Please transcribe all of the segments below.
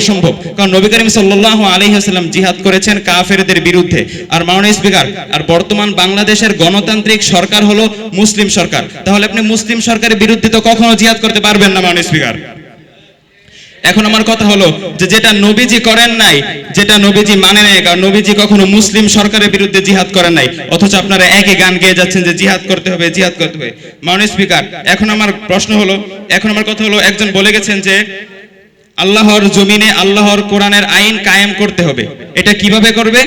অসম্ভব। কারণ নবী করিম সাল্লাল্লাহু আলাইহি ওয়াসাল্লাম জিহাদ করেছেন কাফেরদের বিরুদ্ধে। আর মাননীয় স্পিকার আর বর্তমান বাংলাদেশের গণতান্ত্রিক সরকার হলো মুসলিম সরকার। তাহলে আপনি মুসলিম সরকারের বিরুদ্ধে তো কখনো জিহাদ করতে পারবেন না মাননীয় স্পিকার এখন আমার কথা হলো যে যেটা নবীজি করেন নাই, যেটা নবীজি মানে নাই, কারণ নবীজি কখনো মুসলিম সরকারের বিরুদ্ধে জিহাদ করেন নাই। অথচ আপনারা একই গান গেয়ে যাচ্ছেন যে জিহাদ করতে হবে, জিহাদ করতে হবে। মাননীয় স্পিকার এখন আমার প্রশ্ন হলো, এখন আমার কথা হলো একজন বলে গেছেন যে আল্লাহর জমিনে আল্লাহর কোরআনের আইন কায়েম করতে হবে। এটা কীভাবে করবে?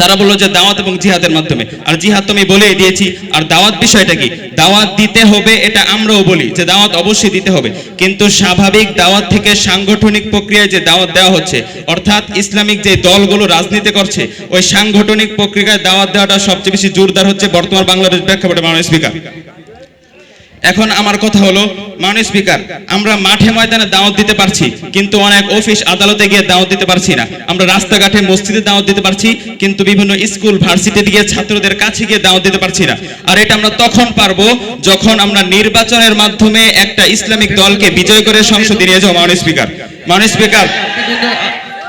তারা বলল যে দাওয়াত এবং জিহাদের মাধ্যমে। আর জিহাদ তো আমি বলেই দিয়েছি, আর দাওয়াত বিষয়টা কি? দাওয়াত দিতে হবে, এটা আমরাও বলি যে দাওয়াত অবশ্যই দিতে হবে। কিন্তু স্বাভাবিক দাওয়াত থেকে সাংগঠনিক প্রক্রিয়ায় যে দাওয়াত দেওয়া হচ্ছে, অর্থাৎ ইসলামিক যে দলগুলো রাজনীতি করছে, ওই সাংগঠনিক প্রক্রিয়ায় দাওয়াত দেওয়াটা সবচেয়ে বেশি জোরদার হচ্ছে বর্তমান বাংলাদেশ প্রেক্ষাপটে মাননীয় স্পিকার। এখন আমার কথা হলো, মাননীয় স্পিকার, আমরা মাঠে ময়দানে দাওয়াত দিতে পারছি, কিন্তু অনেক অফিস আদালতে গিয়ে দাওয়াত দিতে পারছি না। আমরা রাস্তাঘাটে মসজিদে দাওয়াত দিতে পারছি, কিন্তু বিভিন্ন স্কুল, ভার্সিটিতে গিয়ে ছাত্রদের কাছে গিয়ে দাওয়াত দিতে পারছি না। আর এটা আমরা তখন পারব যখন আমরা নির্বাচনের মাধ্যমে একটা ইসলামিক দলকে বিজয় করে সংসদে নিয়ে যাব, মাননীয় স্পিকার। মাননীয় স্পিকার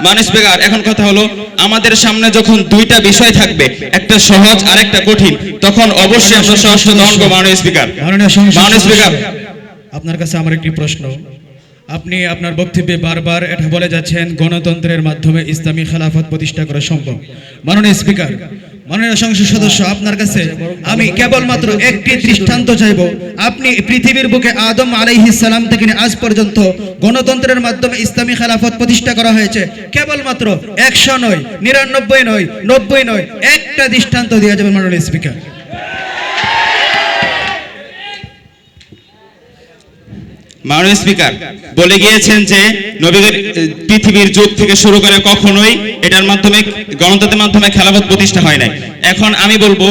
মানস বেগার এখন কথা হলো আমাদের সামনে যখন দুইটা বিষয় থাকবে একটা সহজ আর একটা কঠিন তখন অবশ্যই আমরা সহজ অঙ্ক মাননীয় স্পিকার। মাননীয় বেগার স্পিকার। আপনার কাছে আমার একটি প্রশ্ন। আপনি আপনার বক্তব্যে বারবার এটা বলে যাচ্ছেন গণতন্ত্রের মাধ্যমে ইসলামী খেলাফত প্রতিষ্ঠা করা সম্ভব। মাননীয় স্পিকার মাননীয় সংসদ সদস্য, আপনার কাছে আমি কেবলমাত্র একটি দৃষ্টান্ত চাইব। আপনি পৃথিবীর বুকে আদম সালাম থেকে আজ পর্যন্ত গণতন্ত্রের মাধ্যমে ইসলামী খেলাফত প্রতিষ্ঠা করা হয়েছে। কেবলমাত্র একশো নয়, নিরানব্বই নয়, নব্বই নয়, একটা দৃষ্টান্ত দেওয়া যাবে মাননীয় স্পিকার মাননীয় স্পিকার, বলে গিয়েছেন যে নবীদের পৃথিবীর যুগ থেকে শুরু করে কখনোই এটার মাধ্যমে, গণতন্ত্রের মাধ্যমে খেলাফত প্রতিষ্ঠা হয় নাই। এখন আমি বলব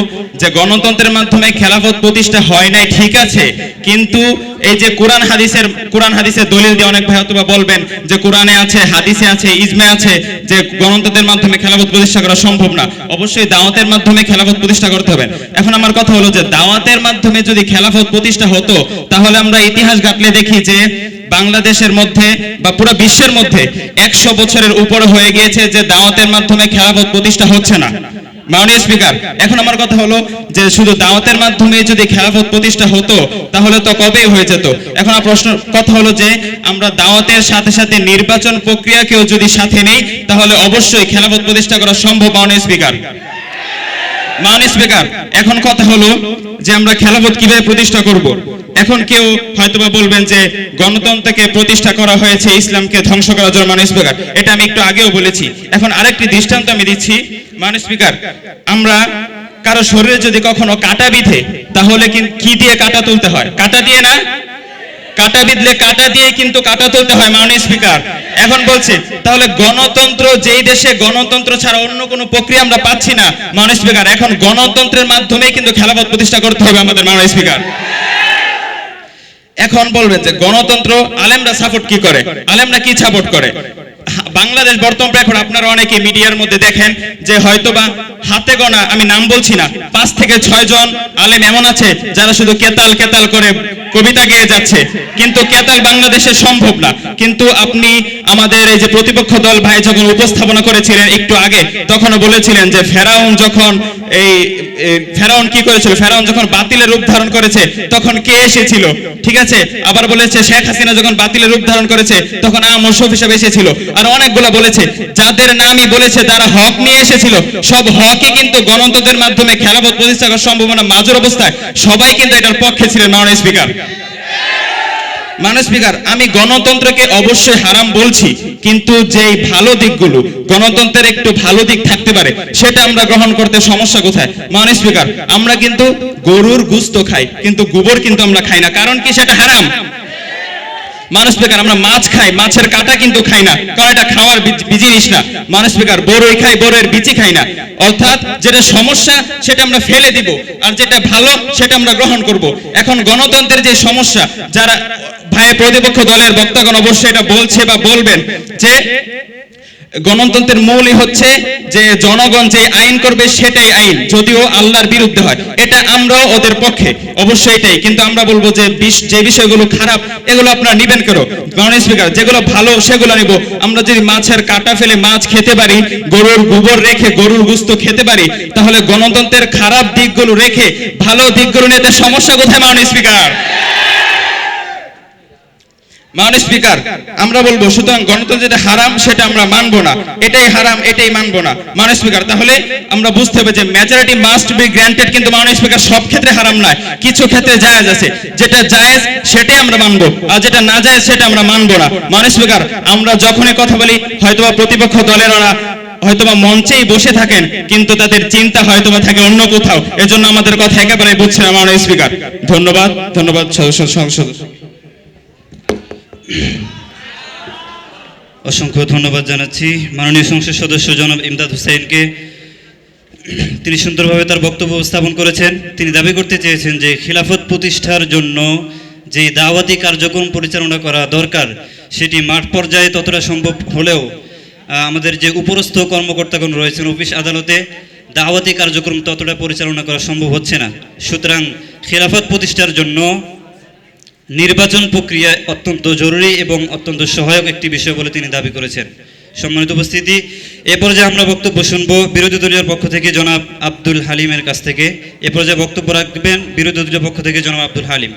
যে গণতন্ত্রের মাধ্যমে খেলাফত প্রতিষ্ঠা হয় নাই, ঠিক আছে, কিন্তু এই যে কোরআন হাদিসের কোরআন হাদিসের দলিল দিয়ে অনেক ভাই অথবা বলবেন যে কোরআনে আছে, হাদিসে আছে, ইজমে আছে যে গণতন্ত্রের মাধ্যমে খেলাফত প্রতিষ্ঠা করা সম্ভব না। অবশ্যই দাওয়াতের মাধ্যমে খেলাফত প্রতিষ্ঠা করতে হবে। এখন আমার কথা হলো যে দাওয়াতের মাধ্যমে যদি খেলাফত প্রতিষ্ঠা হতো, তাহলে আমরা ইতিহাস ঘাটলে দেখি যে বাংলাদেশের মধ্যে বা পুরো বিশ্বের মধ্যে একশো বছরের উপরে হয়ে গিয়েছে যে দাওয়াতের মাধ্যমে খেলাফত প্রতিষ্ঠা হচ্ছে না। মাননীয় স্পিকার, এখন আমার কথা হলো যে শুধু দাওয়াতের মাধ্যমে যদি খেলাফত প্রতিষ্ঠা হতো, তাহলে তো কবেই হয়ে যেত? এখন প্রশ্ন, কথা হলো যে আমরা দাওয়াতের সাথে সাথে নির্বাচন প্রক্রিয়াকেও যদি সাথে নেই, তাহলে অবশ্যই খেলাফত প্রতিষ্ঠা করা সম্ভব, মাননীয় স্পিকার। মাননীয় স্পিকার, এখন কথা হলো যে আমরা খেলাফত কীভাবে প্রতিষ্ঠা করব? এখন কেউ হয়তোবা বলবেন যে গণতন্ত্রকে প্রতিষ্ঠা করা হয়েছে, ইসলামকে ধ্বংস করার জন্য। মাননীয় স্পিকার, এটা আমি একটু আগেও বলেছি। এখন আরেকটি দৃষ্টান্ত আমি দিচ্ছি। মাননীয় স্পিকার, আমরা কারও শরীরে যদি কখনো কাটা বিধে, তাহলে কি দিয়ে কাটা তুলতে হয়? কাটা দিয়ে না? কাটা বিধলে কাটা দিয়ে কিন্তু কাটা তুলতে হয়, মাননীয় স্পিকার। এখন বলছে, তাহলে গণতন্ত্র, যেই দেশে গণতন্ত্র ছাড়া অন্য কোনো প্রক্রিয়া আমরা পাচ্ছি না, মাননীয় স্পিকার, এখন গণতন্ত্রের মাধ্যমে কিন্তু খেলাফত প্রতিষ্ঠা করতে হবে আমাদের মাননীয় স্পিকার। এখন বলবেন যে গণতন্ত্র আলেমরা সাপোর্ট কি করে? আলেমরা কি সাপোর্ট করে? বাংলাদেশ বর্তমান এখন আপনারা অনেকে মিডিয়ার মধ্যে দেখেন যে হয়তোবা হাতে গোনা, আমি নাম বলছি না, পাঁচ থেকে ছয় জন আলেম এমন আছে যারা শুধু কেতাল কেতাল করে কবিতা গেয়ে যাচ্ছে। কিন্তু কেতাল বাংলাদেশে সম্ভব না। কিন্তু আপনি আমাদের এই যে প্রতিপক্ষ দল ভাই যখন উপস্থাপনা করেছিলেন একটু আগে, তখনও বলেছিলেন যে ফেরাউন যখন এই ফেরাউন কি করেছিল? ফেরাউন যখন বাতিলের রূপ ধারণ করেছে, তখন কে এসেছিল? ঠিক আছে? আবার বলেছে, শেখ হাসিনা যখন বাতিলের রূপ ধারণ করেছে, তখন আম মোশফ হিসেবে এসেছিল। আর অনেকগুলো বলেছে, যাদের নামই বলেছে তারা হক নিয়ে এসেছিল। সব হকই কিন্তু গণতন্ত্রের মাধ্যমে খেলাপথ প্রতিষ্ঠা করার সম্ভাবনা মাজুর অবস্থায়। সবাই কিন্তু এটার পক্ষে ছিলেন মাননীয় স্পিকার। মাননীয় স্পিকার আমি গণতন্ত্রকে অবশ্যই হারাম বলছি, কিন্তু যেই ভালো দিকগুলো, গণতন্ত্রের একটু ভালো দিক থাকতে পারে, সেটা আমরা গ্রহণ করতে সমস্যা কোথায়? মাননীয় স্পিকার আমরা কিন্তু গরুর গুস্ত খাই, কিন্তু গোবর কিন্তু আমরা খাই না, কারণ কি সেটা হারাম? মানুষ বেকার আমরা মাছ খাই, মাছের কাটা কিন্তু খাই না, কারণ এটা খাওয়ার জিনিস না। মানুষ বেকার বড়ই খাই বড়ের বিচি খাই না। অর্থাৎ যেটা সমস্যা, সেটা আমরা ফেলে দিব, আর যেটা ভালো, সেটা আমরা গ্রহণ করব। এখন গণতন্ত্রের যে সমস্যা, যারা প্রতিপক্ষ দলের বক্তাগণ অবশ্যই এটা বলছে বা বলবেন যে গণতন্ত্রের মূলই হচ্ছে যে জনগণ যে আইন করবে সেটাই আইন, যদিও আল্লাহর বিরুদ্ধে হয়। এটা আমরাও ওদের পক্ষে, অবশ্যই এটাই। কিন্তু আমরা বলব যে যে বিষয়গুলো খারাপ, এগুলো আপনারা নিবেন করো মাননীয় স্পিকার যেগুলো ভালো, সেগুলো নিব। আমরা যদি মাছের কাটা ফেলে মাছ খেতে পারি, গরুর গোবর রেখে গরুর গুস্ত খেতে পারি, তাহলে গণতন্ত্রের খারাপ দিকগুলো রেখে ভালো দিকগুলো নিতে সমস্যা কোথায়, মাননীয় স্পিকার? মাননীয় স্পিকার, আমরা বলব, সুতরাং গণতন্ত্র যেটা হারাম, সেটা আমরা মানবো না। এটাই হারাম, এটাই মানবো না। মাননীয় স্পিকার, তাহলে আমরা বুঝতে হবে যে মেজরিটি মাস্ট বি গ্র্যান্টেড কিন্তু মাননীয় স্পিকার, সব ক্ষেত্রে হারাম নয়। কিছু ক্ষেত্রে জায়েজ আছে। যেটা জায়েজ, সেটাই আমরা মানবো। আর যেটা না জায়েজ, সেটা আমরা মানবো না। মাননীয় স্পিকার, আমরা যখনই কথা বলি, হয়তোবা প্রতিপক্ষ দলের ওরা হয়তোবা মঞ্চেই বসে থাকেন, কিন্তু তাদের চিন্তা হয়তোবা থাকে অন্য কোথাও। এজন্য আমাদের কথা একেবারে বুঝছে না মাননীয় স্পিকার। ধন্যবাদ ধন্যবাদ, সদস্য সংসদ। অসংখ্য ধন্যবাদ জানাচ্ছি। মাননীয় সংসদ সদস্য জনাব ইমদাদ হুসেনকে। তিনি সুন্দরভাবে তার বক্তব্য উপস্থাপন করেছেন। তিনি দাবি করতে চেয়েছেন যে খিলাফত প্রতিষ্ঠার জন্য যে দাওয়াতি কার্যক্রম পরিচালনা করা দরকার, সেটি মাঠ পর্যায়ে ততটা সম্ভব হলেও আমাদের যে উপরস্থ কর্মকর্তাগণ রয়েছেন অফিস আদালতে, দাওয়াতি কার্যক্রম ততটা পরিচালনা করা সম্ভব হচ্ছে না। সুতরাং খিলাফত প্রতিষ্ঠার জন্য নির্বাচন প্রক্রিয়া অত্যন্ত জরুরি এবং অত্যন্ত সহায়ক একটি বিষয় বলে তিনি দাবি করেছেন। সম্মানিত উপস্থিতি, এ পর্যায়ে আমরা বক্তব্য শুনব বিরোধী দলীয় পক্ষ থেকে জনাব আব্দুল হালিমের কাছ থেকে। এ পর্যায়ে বক্তব্য রাখবেন বিরোধী দলীয় পক্ষ থেকে জনাব আব্দুল হালিম।